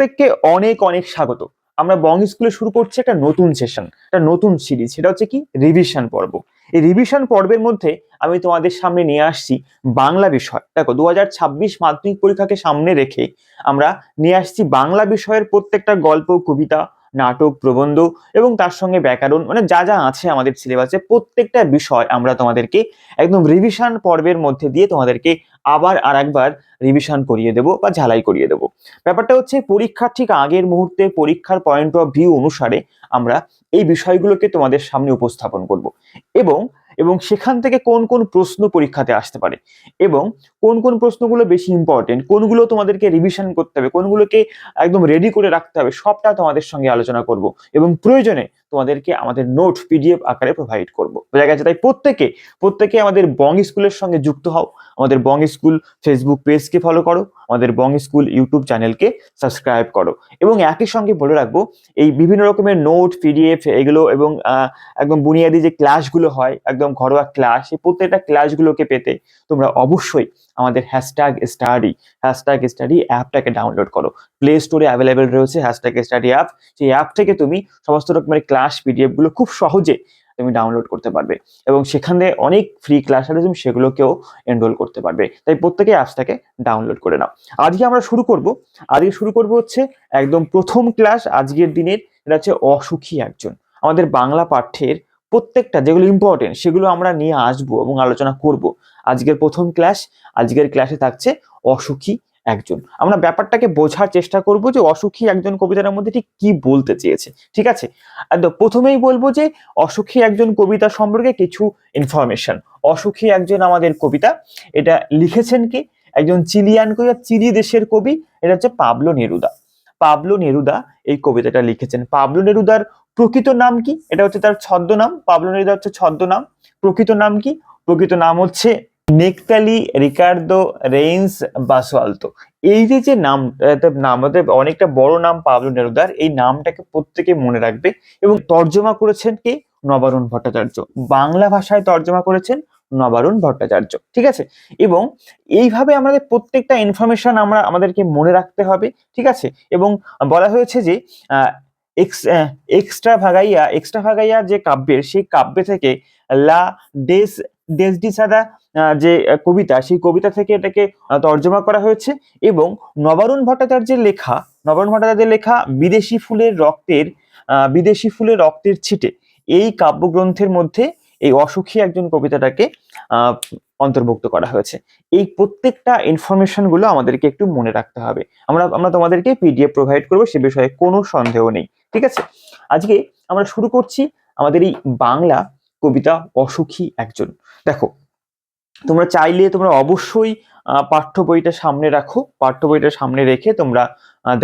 প্রত্যেককে অনেক অনেক স্বাগত। আমরা বং স্কুলে শুরু করছি একটা নতুন সেশন একটা নতুন সিরিজ সেটা হচ্ছে কি? রিভিশন পর্ব। এই রিভিশন পর্বের মধ্যে আমি তোমাদের সামনে নিয়ে আসছি বাংলা বিষয়। দেখো দু হাজার ছাব্বিশ মাধ্যমিক পরীক্ষাকে সামনে রেখে আমরা নিয়ে আসছি বাংলা বিষয়ের প্রত্যেকটা গল্প, কবিতা, নাটক, প্রবন্ধ এবং তার সঙ্গে ব্যাকরণ মানে যা যা আছে আমাদের সিলেবাসে প্রত্যেকটা বিষয় আমরা তোমাদেরকে একদম রিভিশন পর্বের মধ্যে দিয়ে তোমাদেরকে আবার আর একবার রিভিশন করিয়ে দেবো বা ঝালাই করিয়ে দেবো। ব্যাপারটা হচ্ছে পরীক্ষার ঠিক আগের মুহূর্তে পরীক্ষার পয়েন্ট অফ ভিউ অনুসারে আমরা এই বিষয়গুলোকে তোমাদের সামনে উপস্থাপন করব। এবং এবং সেখান থেকে কোন কোন প্রশ্ন পরীক্ষাতে আসতে পারে এবং কোন কোন প্রশ্নগুলো বেশি ইম্পর্টেন্ট কোনগুলো তোমাদেরকে রিভিশন করতে হবে, কোনগুলোকে একদম রেডি করে রাখতে হবে, সবটা তোমাদের সঙ্গে আলোচনা করব এবং প্রয়োজনে তোমাদেরকে আমাদের নোট পিডিএফ আকারে প্রোভাইড করব। বোঝা গেছে? তাই প্রত্যেকে প্রত্যেকে আমাদের বং স্কুলের সঙ্গে যুক্ত হও। আমাদের বং স্কুল ফেসবুক পেজকে ফলো করো, আমাদের বং স্কুল ইউটিউব চ্যানেলকে সাবস্ক্রাইব করো। এবং একই সঙ্গে বলে রাখব, এই বিভিন্ন রকমের নোট পিডিএফ এগুলো এবং একদম বুনিয়াদি যে ক্লাসগুলো হয়, একদম ঘরোয়া ক্লাস এই প্রত্যেকটা ক্লাসগুলোকে পেতে তোমরা অবশ্যই আমাদের হ্যাশট্যাগ স্টাডি হ্যাশট্যাগ স্টাডি অ্যাপটাকে ডাউনলোড করো। প্লে স্টোরে অ্যাভেলেবেল রয়েছে হ্যাশট্যাগ স্টাডি অ্যাপ সেই অ্যাপ থেকে তুমি সমস্ত রকমের ক্লাস পিডিএফগুলো খুব সহজে তুমি ডাউনলোড করতে পারবে। এবং সেখানে অনেক ফ্রি ক্লাস আছে, তুমি সেগুলোকেও এনরোল করতে পারবে। তাই প্রত্যেকে অ্যাপসটাকে ডাউনলোড করে নাও। আজকে আমরা শুরু করব। আজকে শুরু করব হচ্ছে একদম প্রথম ক্লাস আজকের দিনের, এটা হচ্ছে অসুখী একজন। আমাদের বাংলা পাঠ্যের প্রত্যেকটা যেগুলো ইম্পর্টেন্ট সেগুলো আমরা নিয়ে আসব এবং আলোচনা করব। আজকের প্রথম ক্লাস আজকের ক্লাসে থাকছে অসুখী একজন। আমরা ব্যাপারটাকে বোঝার চেষ্টা করব যে অসুখী একজন কবিতার মধ্যে ঠিক কি বলতে চেয়েছে, ঠিক আছে? প্রথমেই বলব যে অসুখী একজন কবিতা সম্পর্কে কিছু ইনফরমেশন অসুখী একজন আমাদের কবিতা, এটা লিখেছেন কি? একজন চিলিয়ান কবি চিলি দেশের কবি, এটা হচ্ছে পাবলো নেরুদা। পাবলো নেরুদা এই কবিতাটা লিখেছেন। পাবলো নেরুদার প্রকৃত নাম কি? এটা হচ্ছে তার ছদ্মনাম। পাবলো নেরুদা হচ্ছে ছদ্মনাম। প্রকৃত নাম কি? প্রকৃত নাম হচ্ছে নেকতালি রিকার্দো, রেইন্স বাসোয়ালতো এই যে যে নাম নাম অনেকটা বড় নাম পাবলো নেরুদার, এই নামটাকে প্রত্যেকে মনে রাখবে। এবং তর্জমা করেছেন কে? নবারুণ ভট্টাচার্য। বাংলা ভাষায় তর্জমা করেছেন নবারুণ ভট্টাচার্য। ঠিক আছে? এবং এইভাবে আমাদের প্রত্যেকটা ইনফরমেশন আমরা আমাদেরকে মনে রাখতে হবে। ঠিক আছে? এবং বলা হয়েছে যে এক্সট্রা ভাগাইয়া এক্সট্রা ভাগাইয়া যে কাব্যের, সেই কাব্য থেকে লা ডেস ডেসডিসাদা আহ, যে কবিতা সেই কবিতা থেকে এটাকে তর্জমা করা হয়েছে এবং নবারুণ ভট্টাচার্যের লেখা নবারুণ ভট্টাচার্যের লেখা বিদেশি ফুলের রক্তের বিদেশি ফুলের রক্তের ছিটে এই কাব্যগ্রন্থের মধ্যে এই অসুখী একজন কবিতাটাকে অন্তর্ভুক্ত করা হয়েছে। এই প্রত্যেকটা ইনফরমেশনগুলো আমাদেরকে একটু মনে রাখতে হবে। আমরা আমরা তোমাদেরকে পিডিএফ প্রোভাইড করব সে বিষয়ে কোনো সন্দেহ নেই। ঠিক আছে? আজকে আমরা শুরু করছি আমাদের এই বাংলা কবিতা অসুখী একজন। দেখো, তোমরা চাইলে তোমরা অবশ্যই পাঠ্য বইটা সামনে রাখো। পাঠ্য বইটা সামনে রেখে তোমরা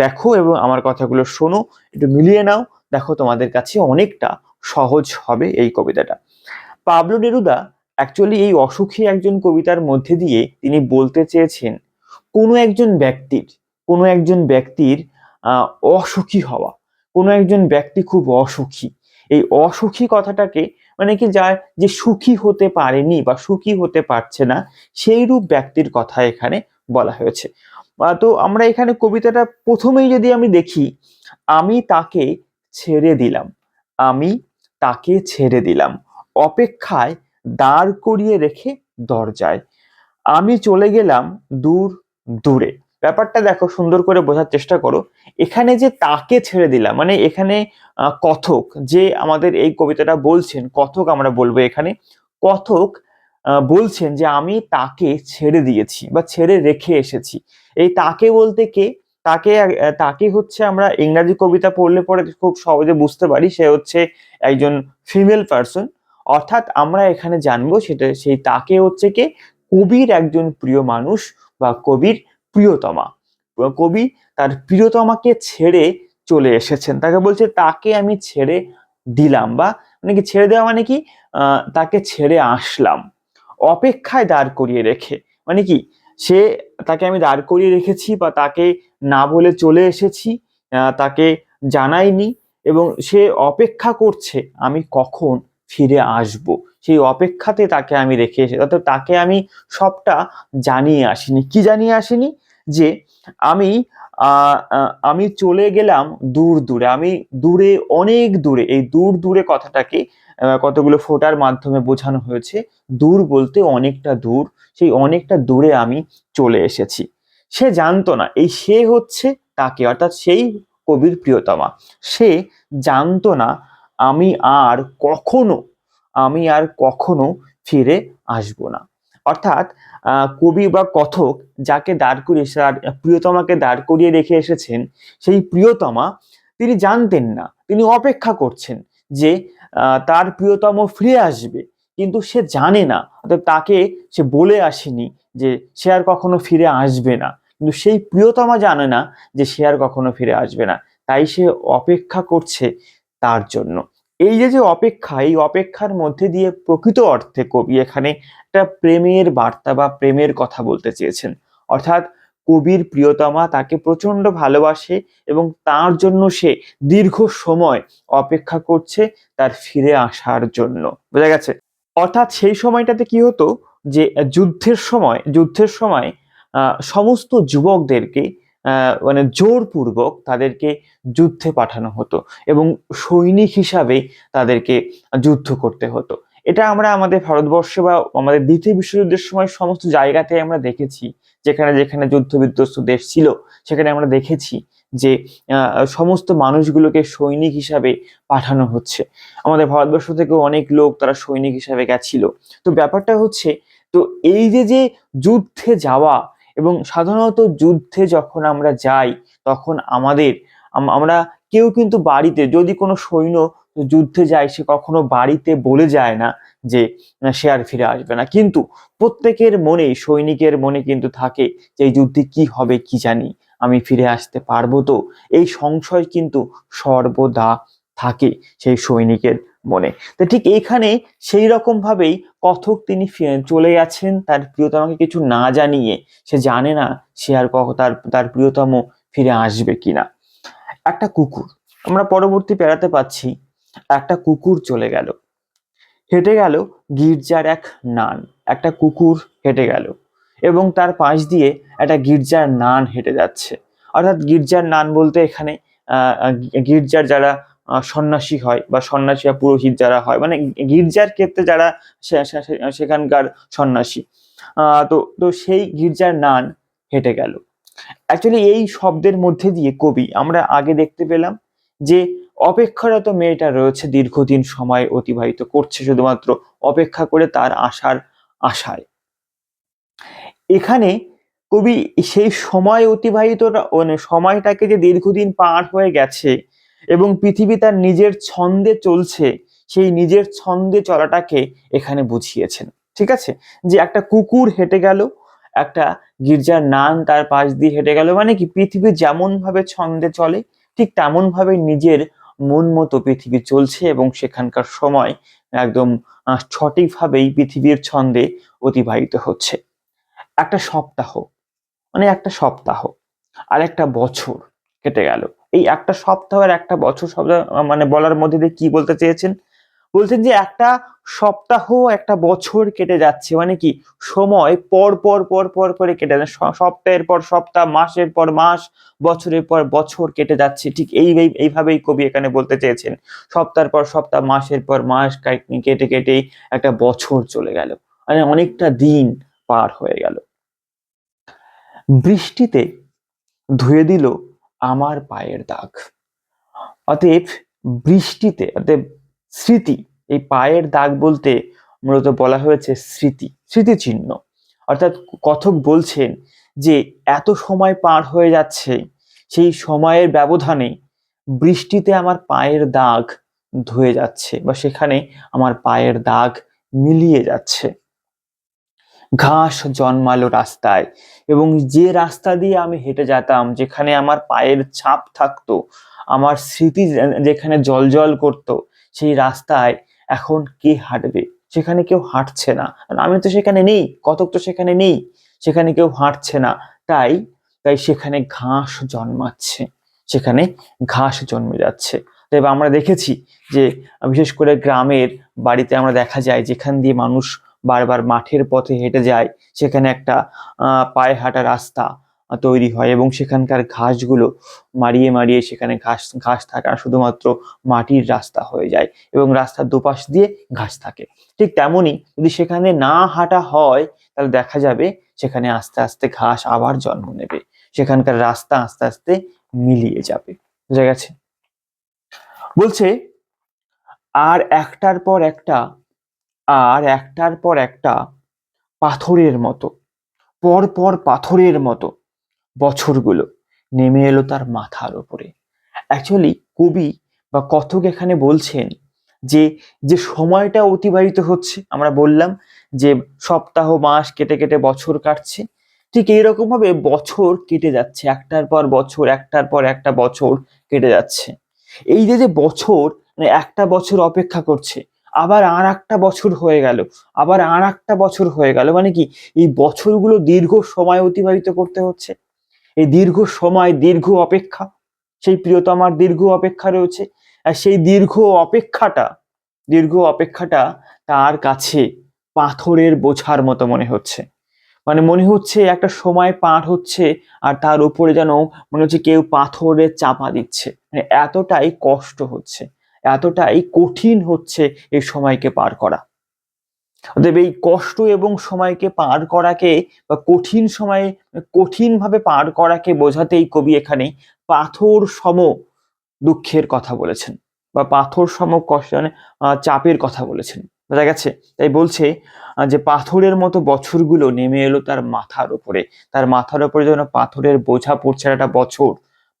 দেখো এবং আমার কথাগুলো শোনো, একটু মিলিয়ে নাও। দেখো তোমাদের কাছে অনেকটা সহজ হবে এই কবিতাটা। পাবলো নেরুদা অ্যাকচুয়ালি এই অসুখী একজন কবিতার মধ্যে দিয়ে তিনি বলতে চেয়েছেন, কোনো একজন ব্যক্তির, কোনো একজন ব্যক্তির অসুখী হওয়া, কোনো একজন ব্যক্তি খুব অসুখী। এই অসুখী কথাটাকে মানে কি যার যে সুখী হতে পারেনি বা সুখী হতে পারছে না সেই রূপ ব্যক্তির কথা এখানে বলা হয়েছে। তো আমরা এখানে কবিতাটা প্রথমেই যদি আমি দেখি, আমি তাকে ছেড়ে দিলাম, আমি তাকে ছেড়ে দিলাম, অপেক্ষায় দাঁড় করিয়ে রেখে দরজায়। আমি চলে গেলাম দূর, দূরে। ব্যাপারটা দেখো, সুন্দর করে বোঝার চেষ্টা করো। এখানে যে তাকে ছেড়ে দিলাম মানে এখানে কথক, যে আমাদের এই কবিতাটা বলছেন, কথক আমরা বলব এখানে, কথক বলছেন যে আমি তাকে ছেড়ে দিয়েছি বা ছেড়ে রেখে এসেছি। এই তাকে বলতে কে? তাকে তাকে হচ্ছে আমরা ইংরাজি কবিতা পড়লে পরে খুব সহজে বুঝতে পারি, সে হচ্ছে একজন ফিমেল পার্সন অর্থাৎ আমরা এখানে জানব সেটা, সেই তাকে হচ্ছে কে? কবির একজন প্রিয় মানুষ বা কবির প্রিয়তমা। কবি তার প্রিয়তমাকে ছেড়ে চলে এসেছেন। তাকে বলছে, তাকে আমি ছেড়ে দিলাম বা মানে কি, ছেড়ে দেওয়া মানে কি? তাকে ছেড়ে আসলাম। অপেক্ষায় দাঁড় করিয়ে রেখে। মানে কি, সে তাকে আমি দাঁড় করিয়ে রেখেছি বা তাকে না বলে চলে এসেছি তাকে জানাইনি এবং সে অপেক্ষা করছে, আমি কখন ফিরে আসব? সেই অপেক্ষাতে তাকে আমি রেখে এসে, অর্থাৎ তাকে আমি সবটা জানিয়ে আসিনি। কি জানিয়ে আসিনি? যে আমি আমি চলে গেলাম দূর দূরে, আমি দূরে, অনেক দূরে, এই দূর দূরে কথাটাকে কতগুলো ফোটার মাধ্যমে বোঝানো হয়েছে। দূর বলতে অনেকটা দূর, সেই অনেকটা দূরে আমি চলে এসেছি। সে জানতো না, এই সে হচ্ছে তাকে, অর্থাৎ সেই কবির প্রিয়তমা। সে জানতো না, আমি আর কখনো, আমি আর কখনো ফিরে আসব না। অর্থাৎ কবি বা কথক যাকে দাঁড় করিয়ে প্রিয়তমাকে দাঁড় করিয়ে রেখে এসেছেন, সেই প্রিয়তমা তিনি জানতেন না। তিনি অপেক্ষা করছেন যে তার প্রিয়তম ফিরে আসবে, কিন্তু সে জানে না। অর্থাৎ তাকে সে বলে আসেনি যে, সে আর কখনো ফিরে আসবে না। কিন্তু সেই প্রিয়তমা জানে না যে, সে আর কখনো ফিরে আসবে না। তাই সে অপেক্ষা করছে তার জন্য। এই যে যে অপেক্ষা, এই অপেক্ষার মধ্যে দিয়ে প্রকৃত অর্থে কবি এখানে একটা প্রেমের বার্তা বা প্রেমের কথা বলতে চেয়েছেন। অর্থাৎ কবির প্রিয়তমা তাকে প্রচণ্ড ভালোবাসে এবং তার জন্য সে দীর্ঘ সময় অপেক্ষা করছে তার ফিরে আসার জন্য। বোঝা গেছে? অর্থাৎ সেই সময়টাতে কি হতো যে, যুদ্ধের সময় যুদ্ধের সময় সমস্ত যুবকদেরকে মানে জোরপূর্বক তাদেরকে যুদ্ধে পাঠানো হতো এবং সৈনিক হিসাবে তাদেরকে যুদ্ধ করতে হতো। এটা আমরা আমাদের ভারতবর্ষে বা আমাদের দ্বিতীয় বিশ্বযুদ্ধের সময় সমস্ত জায়গাতে আমরা দেখেছি, যেখানে যেখানে যুদ্ধ বিধ্বস্ত দেশ ছিল, সেখানে আমরা দেখেছি যে সমস্ত মানুষগুলোকে সৈনিক হিসাবে পাঠানো হচ্ছে। আমাদের ভারতবর্ষ থেকে অনেক লোক তারা সৈনিক হিসাবে গেছিল। তো ব্যাপারটা হচ্ছে, তো এই যে যে যুদ্ধে যাওয়া এবং সাধারণত যুদ্ধে যখন আমরা যাই, তখন আমাদের আমরা কেউ কিন্তু বাড়িতে, যদি কোনো সৈন্য যুদ্ধে যায়, সে কখনো বাড়িতে বলে যায় না যে সে আর ফিরে আসবে না। কিন্তু প্রত্যেকের মনে, সৈনিকের মনে কিন্তু থাকে যে, এই যুদ্ধে কি হবে, কি জানি? আমি ফিরে আসতে পারব তো? এই সংশয় কিন্তু সর্বদা থাকে সেই সৈনিকের। মনে। তো ঠিক এইখানে সেই রকম ভাবেই কথক তিনি চলে গেছেন তার প্রিয়তমাকে কিছু না জানিয়ে। সে জানে না সে আর কখ, তার তার প্রিয়তম ফিরে আসবে কিনা। একটা কুকুর, আমরা পরবর্তী পেরাতে পাচ্ছি, একটা কুকুর চলে গেল। হেঁটে গেল গির্জার এক নান, একটা কুকুর হেঁটে গেল এবং তার পাশ দিয়ে একটা গির্জার নান হেঁটে যাচ্ছে। অর্থাৎ গির্জার নান বলতে এখানে গির্জার যারা সন্ন্যাসী হয় বা সন্ন্যাসী বা পুরোহিত যারা হয় মানে গির্জার ক্ষেত্রে যারা সেখানকার সন্ন্যাসী। তো তো সেই গির্জার নান হেঁটে গেল। অ্যাকচুয়ালি এই শব্দের মধ্যে দিয়ে কবি, আমরা আগে দেখতে পেলাম যে অপেক্ষারত মেয়েটা রয়েছে দীর্ঘদিন সময় অতিবাহিত করছে, শুধুমাত্র অপেক্ষা করে তার আসার আশায়। এখানে কবি সেই সময় অতিবাহিত মানে সময়টাকে যে দীর্ঘদিন পার হয়ে গেছে এবং পৃথিবী তার নিজের ছন্দে চলছে, সেই নিজের ছন্দে চলাটাকে এখানে বুঝিয়েছেন। ঠিক আছে? যে একটা কুকুর হেঁটে গেল, একটা গির্জার নান তার পাশ দিয়ে হেঁটে গেল মানে কি পৃথিবী যেমন ভাবে ছন্দে চলে, ঠিক তেমন ভাবে নিজের মন মতো পৃথিবী চলছে এবং সেখানকার সময় একদম সঠিকভাবেই পৃথিবীর ছন্দে অতিবাহিত হচ্ছে। একটা সপ্তাহ মানে একটা সপ্তাহ আর একটা বছর কেটে গেল। এই একটা সপ্তাহ আর একটা বছর শব্দ মানে বলার মধ্যে দিয়ে কি বলতে চেয়েছেন? বলছেন যে একটা সপ্তাহ, একটা বছর কেটে যাচ্ছে। মানে কি? সময় পর পর পর পর করে কেটে যাচ্ছে। সপ্তাহের পর সপ্তাহ, মাসের পর মাস, বছরের পর বছর কেটে যাচ্ছে। ঠিক এই এই- এইভাবেই কবি এখানে বলতে চেয়েছেন। সপ্তাহের পর সপ্তাহ, মাসের পর মাস কেটে কেটে একটা বছর চলে গেল। মানে অনেকটা দিন পার হয়ে গেল। বৃষ্টিতে ধুয়ে দিল আমার পায়ের দাগ। অতএব বৃষ্টিতে, অতএব স্মৃতি, এই পায়ের দাগ বলতে মূলত বলা হয়েছে স্মৃতি, স্মৃতিচিহ্ন। অর্থাৎ কথক বলছেন যে এত সময় পার হয়ে যাচ্ছে, সেই সময়ের ব্যবধানে বৃষ্টিতে আমার পায়ের দাগ ধুয়ে যাচ্ছে বা সেখানে আমার পায়ের দাগ মিলিয়ে যাচ্ছে। ঘাস জন্মালো রাস্তায়। এবং যে রাস্তা দিয়ে আমি হেঁটে যেতাম, যেখানে আমার পায়ের ছাপ থাকতো, আমার স্মৃতি যেখানে জল জল করতো, সেই রাস্তায় এখন কে হাঁটবে? সেখানে কেউ হাঁটছে না। আমি তো সেখানে নেই, কতক তো সেখানে নেই, সেখানে কেউ হাঁটছে না। তাই তাই সেখানে ঘাস জন্মাচ্ছে, সেখানে ঘাস জন্মে যাচ্ছে। তাই আমরা দেখেছি যে, বিশেষ করে গ্রামের বাড়িতে আমরা দেখা যায়, যেখান দিয়ে মানুষ বারবার মাঠের পথে হেঁটে যায়, সেখানে একটা পায়ে হাঁটা রাস্তা তৈরি হয় এবং সেখানকার ঘাসগুলো মারিয়ে মারিয়ে সেখানে ঘাস ঘাস থাকে শুধুমাত্র মাটির রাস্তা হয়ে যায় এবং রাস্তার দুপাশ দিয়ে ঘাস থাকে। ঠিক তেমনই যদি সেখানে না হাঁটা হয়, তাহলে দেখা যাবে সেখানে আস্তে আস্তে ঘাস আবার জন্ম নেবে। সেখানকার রাস্তা আস্তে আস্তে মিলিয়ে যাবে। বুঝা গেছে? বলছে, আর একটার পর একটা আর একটার পর একটা পাথরের মতো, পর পর পাথরের মতো বছরগুলো নেমে এলো তার মাথার উপরে। অ্যাকচুয়ালি কবি বা কথক এখানে বলছেন যে যে সময়টা অতিবাহিত হচ্ছে, আমরা বললাম যে সপ্তাহ, মাস কেটে কেটে বছর কাটছে, ঠিক এইরকম ভাবে বছর কেটে যাচ্ছে, একটার পর বছর, একটার পর একটা বছর কেটে যাচ্ছে। এই যে যে বছর মানে একটা বছর অপেক্ষা করছে আবার আর একটা বছর হয়ে গেল। আবার আর একটা বছর হয়ে গেল। মানে কি? এই বছরগুলো দীর্ঘ সময় অতিবাহিত করতে হচ্ছে। এই দীর্ঘ সময়, দীর্ঘ অপেক্ষা, সেই প্রিয়তমার দীর্ঘ অপেক্ষা রয়েছে। আর সেই দীর্ঘ অপেক্ষাটা দীর্ঘ অপেক্ষাটা তার কাছে পাথরের বোঝার মতো মনে হচ্ছে। মানে মনে হচ্ছে একটা সময় পার হচ্ছে আর তার উপরে যেন মনে হচ্ছে কেউ পাথরের চাপা দিচ্ছে। মানে এতটাই কষ্ট হচ্ছে। এতটাই কঠিন হচ্ছে এই সময়কে পার করা। অতএব এই কষ্ট এবং সময়কে পার করাকে বা কঠিন সময়ে কঠিন ভাবে পার করাকে বোঝাতেই কবি এখানে পাথর সম দুঃখের কথা বলেছেন বা পাথর সম কষ্ট মানে চাপের কথা বলেছেন। বোঝা গেছে, তাই বলছে যে পাথরের মতো বছরগুলো নেমে এলো তার মাথার উপরে। তার মাথার উপরে যেন পাথরের বোঝা পড়ছে একটা বছর,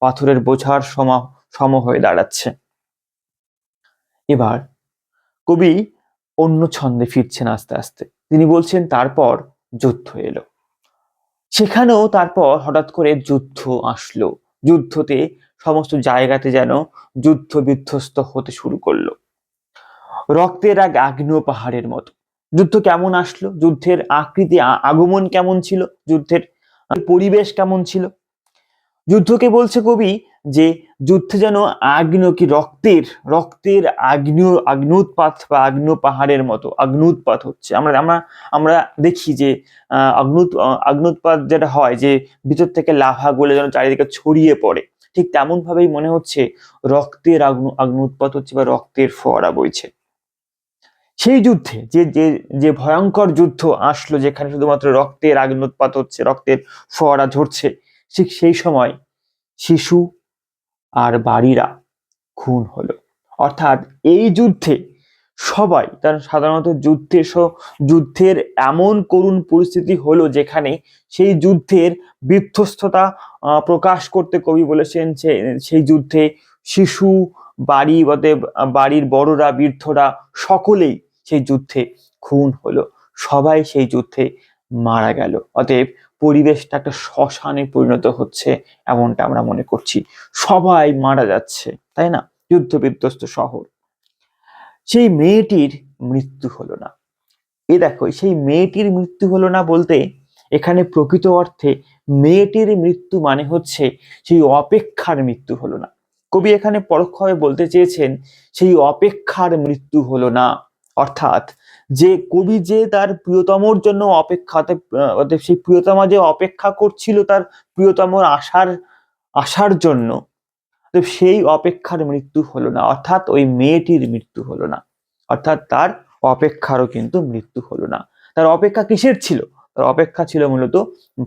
পাথরের বোঝার সম সম হয়ে দাঁড়াচ্ছে। এবার কবি অন্য ছন্দে ফিরছেন আস্তে আস্তে। তিনি বলছেন, তারপর যুদ্ধ এলো। সেখানেও তারপর হঠাৎ করে যুদ্ধ আসলো। যুদ্ধতে সমস্ত জায়গাতে যেন যুদ্ধ বিধ্বস্ত হতে শুরু করল। রক্তের এক আগ্নেয় পাহাড়ের মতো। যুদ্ধ কেমন আসলো? যুদ্ধের আকৃতি আগমন কেমন ছিল? যুদ্ধের পরিবেশ কেমন ছিল? যুদ্ধকে বলছে কবি যে যুদ্ধে যেন আগ্নেয় কি রক্তের রক্তের আগ্নেয় আগ্নুৎপাত বা আগ্নেয় পাহাড়ের মতো আগ্নুৎপাত হচ্ছে। আমরা আমরা আমরা দেখি যে আহ, আগ্নুৎপাত যেটা হয় যে ভিতর থেকে লাভা গলে যেন চারিদিকে ছড়িয়ে পড়ে। ঠিক তেমন ভাবেই মনে হচ্ছে রক্তের আগ্নু আগ্নুৎপাত হচ্ছে বা রক্তের ফোয়ারা বইছে। সেই যুদ্ধে যে যে যে ভয়ঙ্কর যুদ্ধ আসলো যেখানে শুধুমাত্র রক্তের আগ্নুৎপাত হচ্ছে রক্তের ফোয়ারা ঝরছে ঠিক সেই সময় শিশু আর বাড়িরা খুন হলো। অর্থাৎ এই যুদ্ধে সবাই, তার সাধারণত যুদ্ধের স- যুদ্ধের এমন করুণ পরিস্থিতি হলো যেখানে সেই যুদ্ধের বিধ্বস্ততা প্রকাশ করতে কবি বলেছেন সেই যুদ্ধে শিশু, বাড়ি বাড়ির বড়রা, বৃদ্ধরা সকলেই সেই যুদ্ধে খুন হলো। সবাই সেই যুদ্ধে মারা গেল। অতএব পরিবেশটা একটা শ্মশানে পরিণত হচ্ছে এমনটা আমরা মনে করছি। সবাই মারা যাচ্ছে, তাই না? যুদ্ধ বিধ্বস্ত শহর। সেই মেয়েটির মৃত্যু হলো না। এ দেখো, সেই মেয়েটির মৃত্যু হলো না বলতে এখানে প্রকৃত অর্থে মেয়েটির মৃত্যু মানে হচ্ছে সেই অপেক্ষার মৃত্যু হলো না। কবি এখানে পরোক্ষভাবে বলতে চেয়েছেন, সেই অপেক্ষার মৃত্যু হলো না। অর্থাৎ যে কবি যে তার প্রিয়তমর জন্য অপেক্ষাতে সেই প্রিয়তমা যে অপেক্ষা করছিল তার প্রিয়তমর আশার আসার জন্য সেই অপেক্ষার মৃত্যু হলো না, অর্থাৎ ওই মেয়েটির মৃত্যু হলো না, অর্থাৎ তার অপেক্ষারও কিন্তু মৃত্যু হলো না। তার অপেক্ষা কিসের ছিল? তার অপেক্ষা ছিল মূলত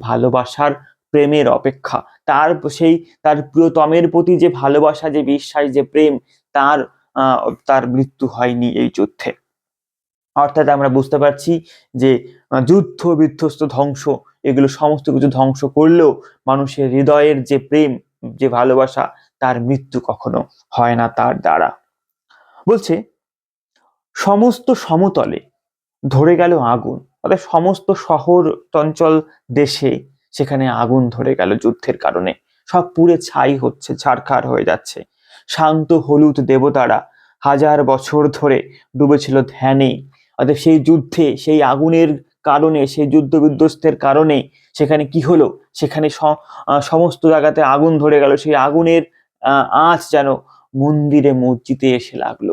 ভালোবাসার প্রেমের অপেক্ষা। তার সেই, তার প্রিয়তমের প্রতি যে ভালোবাসা, যে বিশ্বাস, যে প্রেম, তার তার মৃত্যু হয়নি এই যুদ্ধে। অর্থাৎ আমরা বুঝতে পারছি যে যুদ্ধ, বিধ্বস্ত ধ্বংস, এগুলো সমস্ত কিছু ধ্বংস করলেও মানুষের হৃদয়ের যে প্রেম, যে ভালোবাসা, তার মৃত্যু কখনো হয় না তার দ্বারা। বলছে, সমস্ত সমতলে ধরে গেল আগুন। অর্থাৎ সমস্ত শহর, অঞ্চল, দেশে সেখানে আগুন ধরে গেল যুদ্ধের কারণে। সব পুড়ে ছাই হচ্ছে, ছারখার হয়ে যাচ্ছে। শান্ত হলুদ দেবতারা হাজার বছর ধরে ডুবেছিল ধ্যানে। অর্থাৎ সেই যুদ্ধে, সেই আগুনের কারণে, সেই যুদ্ধ বিধ্বস্তের কারণে সেখানে কি হলো? সেখানে সমস্ত জায়গাতে আগুন ধরে গেল। সেই আগুনের আঁচ যেন মন্দিরে, মসজিদে এসে লাগল।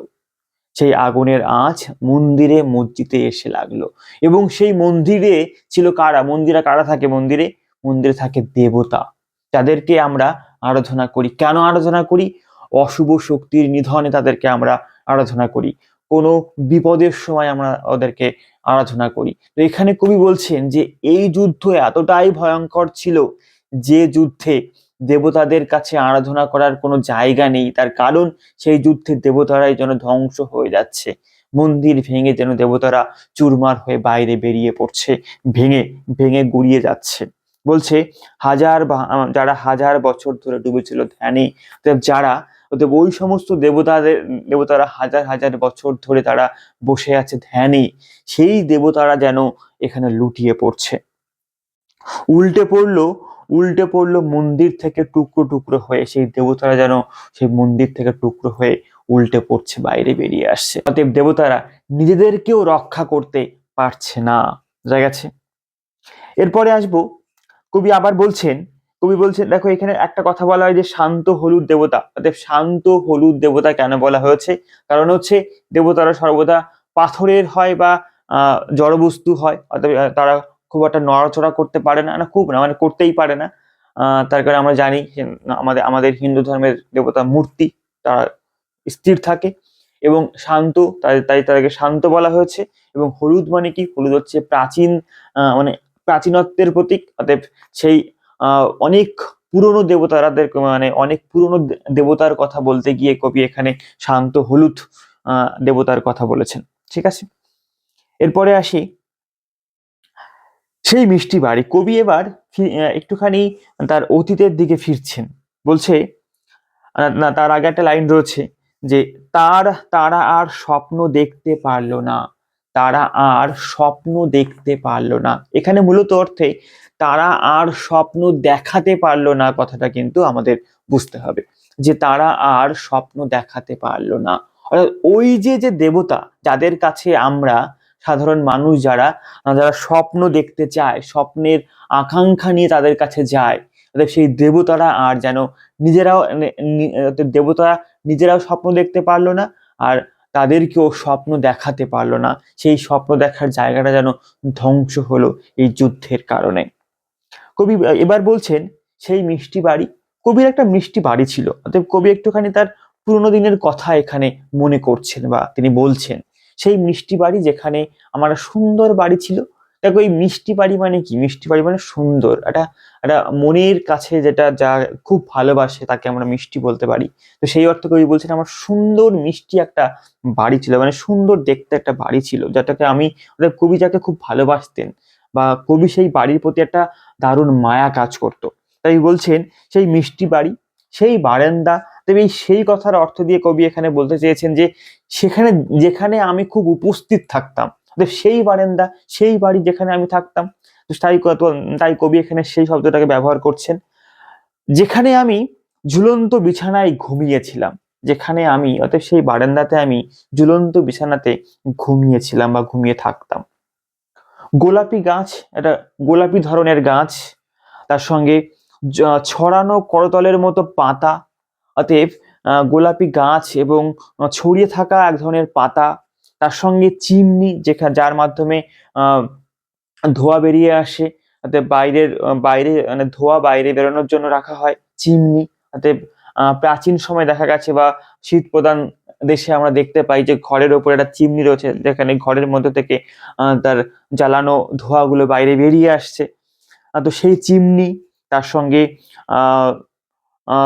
সেই আগুনের আঁচ মন্দিরে, মসজিদে এসে লাগল। এবং সেই মন্দিরে ছিল কারা? মন্দিরে কারা থাকে মন্দিরে? মন্দিরে থাকে দেবতা। তাদেরকে আমরা আরাধনা করি। কেন আরাধনা করি? অশুভ শক্তির নিধনে তাদেরকে আমরা আরাধনা করি। কোনো বিপদের সময় আমরা ওদেরকে আরাধনা করি। তো এখানে কবি বলছেন যে, এই যুদ্ধ এতটাই ভয়ঙ্কর ছিল যে যুদ্ধে দেবতাদের কাছে আরাধনা করার কোনো জায়গা নেই। তার কারণ সেই যুদ্ধে দেবতারাই যেন ধ্বংস হয়ে যাচ্ছে। মন্দির ভেঙে যেন দেবতারা চুরমার হয়ে বাইরে বেরিয়ে পড়ছে, ভেঙে ভেঙে গুড়িয়ে যাচ্ছে। বলছে, হাজার যারা হাজার বছর ধরে ডুবেছিল ধ্যানে যারা অতএব ওই সমস্ত দেবতাদের, দেবতারা হাজার হাজার বছর ধরে তারা বসে আছে ধ্যানে, সেই দেবতারা যেন এখানে লুটিয়ে পড়ছে। উল্টে পড়ল উল্টে পড়ল মন্দির থেকে টুকরো টুকরো হয়ে, সেই দেবতারা যেন সেই মন্দির থেকে টুকরো হয়ে উল্টে পড়ছে, বাইরে বেরিয়ে আসছে। অতএব দেবতারা নিজেদেরকেও রক্ষা করতে পারছে না। বোঝা গেছে? এরপরে আসব, কবি আবার বলছেন কবি বলছেন, দেখো, এখানে একটা কথা বলা হয় যে, শান্ত হলুদ দেবতা। অতএব শান্ত হলুদ দেবতা কেন বলা হয়েছে? কারণ হচ্ছে, দেবতারা সর্বদা পাথরের হয় বা জড়বস্তু হয়। অর্থাৎ তারা খুব একটা নড়াচড়া করতে পারে না। না, খুব না মানে করতেই পারে না। তার কারণে আমরা জানি আমাদের আমাদের হিন্দু ধর্মের দেবতা মূর্তি, তারা স্থির থাকে এবং শান্ত, তাই তাই তাদেরকে শান্ত বলা হয়েছে। এবং হলুদ মানে কি? হলুদ হচ্ছে প্রাচীন মানে প্রাচীনত্বের প্রতীক। অতএব সেই অনেক পুরনো দেবতারাদের মানে অনেক পুরনো দেবতার কথা বলতে গিয়ে কবি এখানে শান্ত হলুদ দেবতার কথা বলেছেন। ঠিক আছে? এরপরে আসি। সেই মিষ্টি বাড়ি। কবি এবার একটুখানি তার অতীতের দিকে ফিরছেন। বলছে না, তার আগে একটা লাইন রয়েছে যে, তার, তারা আর স্বপ্ন দেখতে পারল না। তারা আর স্বপ্ন দেখতে পারল না। এখানে মূলত অর্থে তারা আর স্বপ্ন দেখাতে পারল না কথাটা কিন্তু আমাদের বুঝতে হবে। যে তারা আর স্বপ্ন দেখাতে পারল না। অর্থাৎ ওই যে যে দেবতা যাদের কাছে আমরা সাধারণ মানুষ যারা যারা স্বপ্ন দেখতে চায়, স্বপ্নের আকাঙ্ক্ষা নিয়ে তাদের কাছে যায় অর্থাৎ সেই দেবতারা আর যেন নিজেরাও দেবতারা নিজেরাও স্বপ্ন দেখতে পারল না, আর তাদেরকেও স্বপ্ন দেখাতে পারল না। সেই স্বপ্ন দেখার জায়গাটা যেন ধ্বংস হলো এই যুদ্ধের কারণে। কবি এবার বলছেন, সেই মিষ্টি বাড়ি, কবির একটা মিষ্টি বাড়ি ছিল। অতএব কবি একটুখানি তার পুরনো দিনের কথা এখানে মনে করছেন বা তিনি বলছেন। সেই মিষ্টি বাড়ি যেখানে আমার সুন্দর বাড়ি ছিল দেখো এই মিষ্টি বাড়ি মানে কি? মিষ্টি বাড়ি মানে সুন্দর। একটা একটা মনের কাছে যেটা যা খুব ভালোবাসে তাকে আমরা মিষ্টি বলতে পারি। তো সেই অর্থে কবি বলছেন, আমার সুন্দর মিষ্টি একটা বাড়ি ছিল মানে সুন্দর দেখতে একটা বাড়ি ছিল, যেটাকে আমি কবি যাকে খুব ভালোবাসতেন বা কবি সেই বাড়ির প্রতি একটা দারুণ মায়া কাজ করত। তাই বলছেন, সেই মিষ্টি বাড়ি, সেই বারান্দা, তবে এই সেই কথার অর্থ দিয়ে কবি এখানে বলতে চেয়েছেন যে, সেখানে, যেখানে আমি খুব উপস্থিত থাকতাম সেই বারেন্দা, সেই বাড়ি যেখানে আমি থাকতাম তাই তাই কবি এখানে সেই শব্দটাকে ব্যবহার করছেন। যেখানে আমি ঝুলন্ত বিছানায় ঘুমিয়েছিলাম, যেখানে আমি, অতএব সেই বারান্দাতে আমি ঝুলন্ত বিছানাতে ঘুমিয়েছিলাম বা ঘুমিয়ে থাকতাম। গোলাপি গাছ, একটা গোলাপি ধরনের গাছ, তার সঙ্গে ছড়ানো করতলের মতো পাতা, অতএব গোলাপি গাছ এবং ছড়িয়ে থাকা এক ধরনের পাতা তার সঙ্গে চিমনি যেখানে যার মাধ্যমে ধোঁয়া বেরিয়ে আসে। অতএব বাইরের বাইরে মানে ধোঁয়া বাইরে বেরোনোর জন্য রাখা হয় চিমনি। আহ, প্রাচীন সময় দেখা গেছে বা শীত প্রধান দেশে আমরা দেখতে পাই যে ঘরের ওপরে একটা চিমনি রয়েছে যেখানে ঘরের মধ্যে থেকে তার জ্বালানো ধোঁয়াগুলো বাইরে বেরিয়ে আসছে। তো সেই চিমনি তার সঙ্গে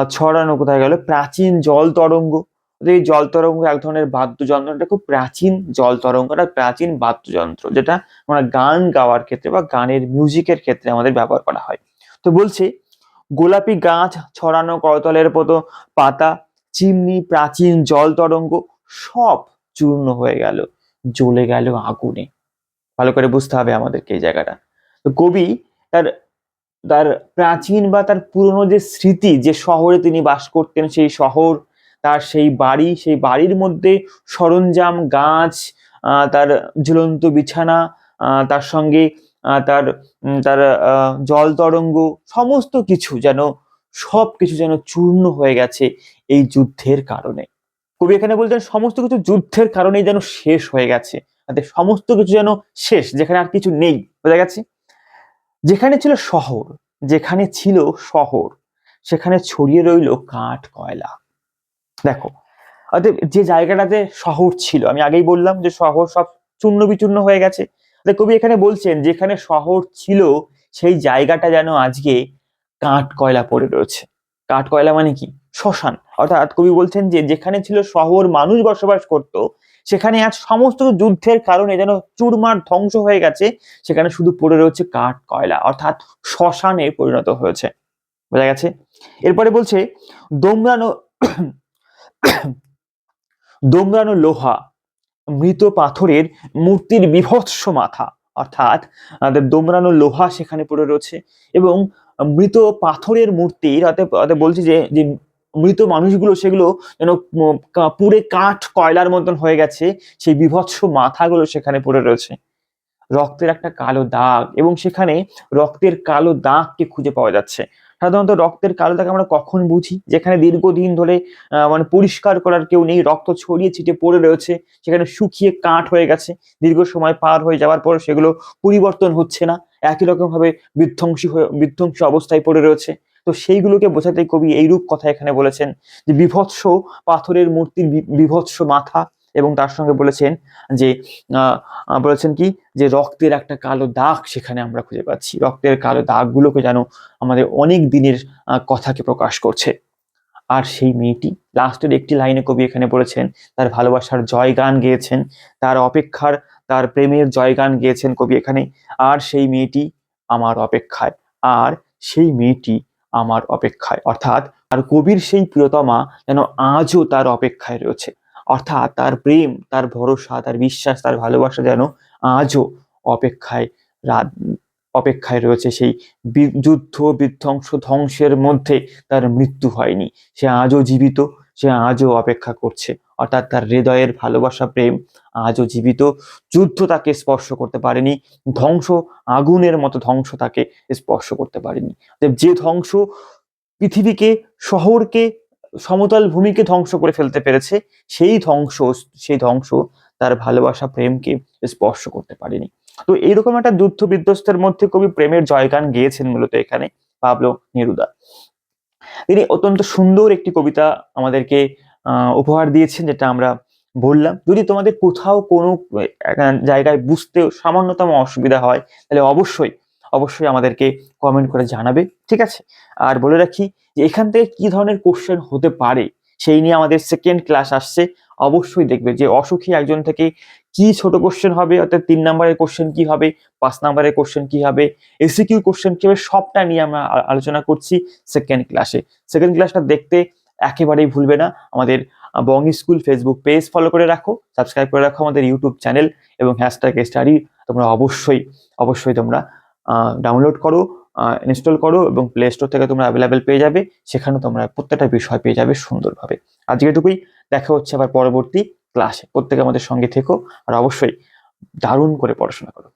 ছড়ানো কোথায় গেল? প্রাচীন জল তরঙ্গ। এই জল তরঙ্গ এক ধরনের বাদ্যযন্ত্র এটা খুব প্রাচীন জল তরঙ্গ একটা প্রাচীন বাদ্যযন্ত্র, যেটা আমরা গান গাওয়ার ক্ষেত্রে বা গানের মিউজিকের ক্ষেত্রে আমাদের ব্যবহার করা হয়। তো বলছে, গোলাপি গাছ ছড়ানো করতলের মতো, পাতা, চিমনি, প্রাচীন জল তরঙ্গ সব চূর্ণ হয়ে গেল, জ্বলে গেল আগুনে। ভালো করে বুঝতে হবে আমাদেরকে এই জায়গাটা। তো কবি তার তার প্রাচীন বা তার পুরনো যে স্মৃতি, যে শহরে তিনি বাস করতেন সেই শহর তার সেই বাড়ি, সেই বাড়ির মধ্যে সরঞ্জাম, গাছ তার ঝুলন্ত বিছানা তার সঙ্গে তার তার জল তরঙ্গ, সমস্ত কিছু যেন, সব কিছু যেন চূর্ণ হয়ে গেছে এই যুদ্ধের কারণে। কবি এখানে বলছেন সমস্ত কিছু যুদ্ধের কারণেই যেন শেষ হয়ে গেছে। সমস্ত কিছু যেন শেষ, যেখানে আর কিছু নেই, বোঝা গেছে? যেখানে ছিল শহর, যেখানে ছিল শহর, সেখানে ছড়িয়ে রইল কাঠ, কয়লা। দেখো, অতএব যে জায়গাটাতে শহর ছিল, আমি আগেই বললাম যে শহর সব চূর্ণ বিচূর্ণ হয়ে গেছে। কবি এখানে বলছেন, যেখানে শহর ছিল, সেই জায়গাটা যেন আজকে কাঠ কয়লা পড়ে রয়েছে। কাঠ কয়লা মানে কি? শ্মশান। অর্থাৎ কবি বলছেন যে, যেখানে ছিল শহর, মানুষ বসবাস করত, সেখানে আজ সমস্ত যুদ্ধের কারণে যেন চুরমার ধ্বংস হয়ে গেছে, সেখানে শুধু পড়ে রয়েছে কাঠ কয়লা, অর্থাৎ শ্মশানে পরিণত হয়েছে। বোঝা গেছে? এরপরে বলছে, দোমরানো দোমরানো লোহা, মৃত পাথরের মূর্তির বিভৎস মাথা, অর্থাৎ দোমরানো লোহা সেখানে পড়ে রয়েছে এবং মৃত পাথরের মূর্তি বলছি যে যে মৃত মানুষগুলো সেগুলো যেন পুড়ে কাঠ, কয়লার মতন হয়ে গেছে, সেই বিভৎস মাথাগুলো সেখানে পড়ে রয়েছে। রক্তের একটা কালো দাগ এবং সেখানে রক্তের কালো দাগকে খুঁজে পাওয়া যাচ্ছে। সাধারণত রক্তের কালো দাগ আমরা কখন বুঝি? যেখানে দীর্ঘদিন ধরে মানে পরিষ্কার করার কেউ নেই, রক্ত ছড়িয়ে ছিটে পড়ে রয়েছে, সেখানে শুকিয়ে কাঠ হয়ে গেছে, দীর্ঘ সময় পার হয়ে যাওয়ার পর সেগুলো পরিবর্তন হচ্ছে না, একই রকম ভাবে বিধ্বংসী হয়ে, বিধ্বংসী অবস্থায় পড়ে রয়েছে। তো সেইগুলোকে বোঝাতে কবি এইরূপ কথা এখানে বলেছেন যে, বিভৎস পাথরের মূর্তির বিভৎস মাথা এবং তার সঙ্গে বলেছেন যে বলেছেন কি, যে রক্তের একটা কালো দাগ সেখানে আমরা খুঁজে পাচ্ছি। রক্তের কালো দাগগুলোকে যেন আমাদের অনেক দিনের কথাকে প্রকাশ করছে। আর সেই মেয়েটি, লাস্টের একটি লাইনে কবি এখানে বলেছেন, তার ভালোবাসার জয়গান গেয়েছেন, তার অপেক্ষার, তার প্রেমের জয়গান গেয়েছেন কবি এখানে, আর সেই মেয়েটি আমার অপেক্ষায়, আর সেই মেয়েটি আমার অপেক্ষায়। অর্থাৎ, আর কবির সেই প্রিয়তমা যেন আজও তার অপেক্ষায় রয়েছে। অর্থাৎ তার প্রেম, তার ভরসা, তার বিশ্বাস, তার ভালোবাসা যেন আজও অপেক্ষায় রাত, অপেক্ষায় রয়েছে। সেই যুদ্ধ বিধ্বংস ধ্বংসের মধ্যে তার মৃত্যু হয়নি। সে আজও জীবিত, সে আজও অপেক্ষা করছে। অর্থাৎ তার হৃদয়ের ভালোবাসা, প্রেম আজও জীবিত। যুদ্ধ তাকে স্পর্শ করতে পারেনি, ধ্বংস, আগুনের মতো ধ্বংস তাকে স্পর্শ করতে পারেনি। যে ধ্বংস পৃথিবীকে, শহরকে সমতল ভূমিকে ধ্বংস করে ফেলতে পেরেছে, সেই ধ্বংস সেই ধ্বংস তার ভালোবাসা, প্রেমকে স্পর্শ করতে পারেনি। তো এইরকম একটা যুদ্ধ বিধ্বস্তের মধ্যে কবি প্রেমের জয়গান গেয়েছেন মূলত এখানে পাবলো নেরুদা। তিনি অত্যন্ত সুন্দর একটি কবিতা আমাদেরকে উপহার দিয়েছেন, যেটা আমরা বললাম। যদি তোমাদের কোথাও কোনো জায়গায় বুঝতে সামান্যতম অসুবিধা হয়, তাহলে অবশ্যই অবশ্যই আমাদেরকে কমেন্ট করে জানাবে, ঠিক আছে? আর বলে রাখি যে এখান থেকে কি ধরনের কোশ্চেন হতে পারে, সেই নিয়ে আমাদের সেকেন্ড ক্লাস আসছে, অবশ্যই দেখবে যে অসুখী একজন থেকে কি ছোট কোশ্চেন হবে, অর্থাৎ তিন নম্বরের কোশ্চেন কি হবে, পাঁচ নম্বরের কোশ্চেন কি হবে, এসিকিউ কোশ্চেন কি হবে, সবটা নিয়ে আমরা আলোচনা করছি সেকেন্ড ক্লাসে সেকেন্ড ক্লাসটা দেখতে একেবারেই ভুলবে না, আমাদের Bong school Facebook page follow করে রাখো সাবস্ক্রাইব করে রাখো আমাদের ইউটিউব চ্যানেল এবং হ্যাশট্যাগ স্টাডি তোমরা অবশ্যই অবশ্যই তোমরা ডাউনলোড করো ইনস্টল করো এবং প্লে স্টোর থেকে তোমরা অ্যাভেলেবেল পেয়ে যাবে। সেখানে তোমরা প্রত্যেকটা বিষয় পেয়ে যাবে সুন্দরভাবে। আজকে এটুকুই। দেখা হচ্ছে আবার পরবর্তী ক্লাসে প্রত্যেকে আমাদের সঙ্গে থেকো। আর অবশ্যই দারুণ করে পড়াশোনা করো।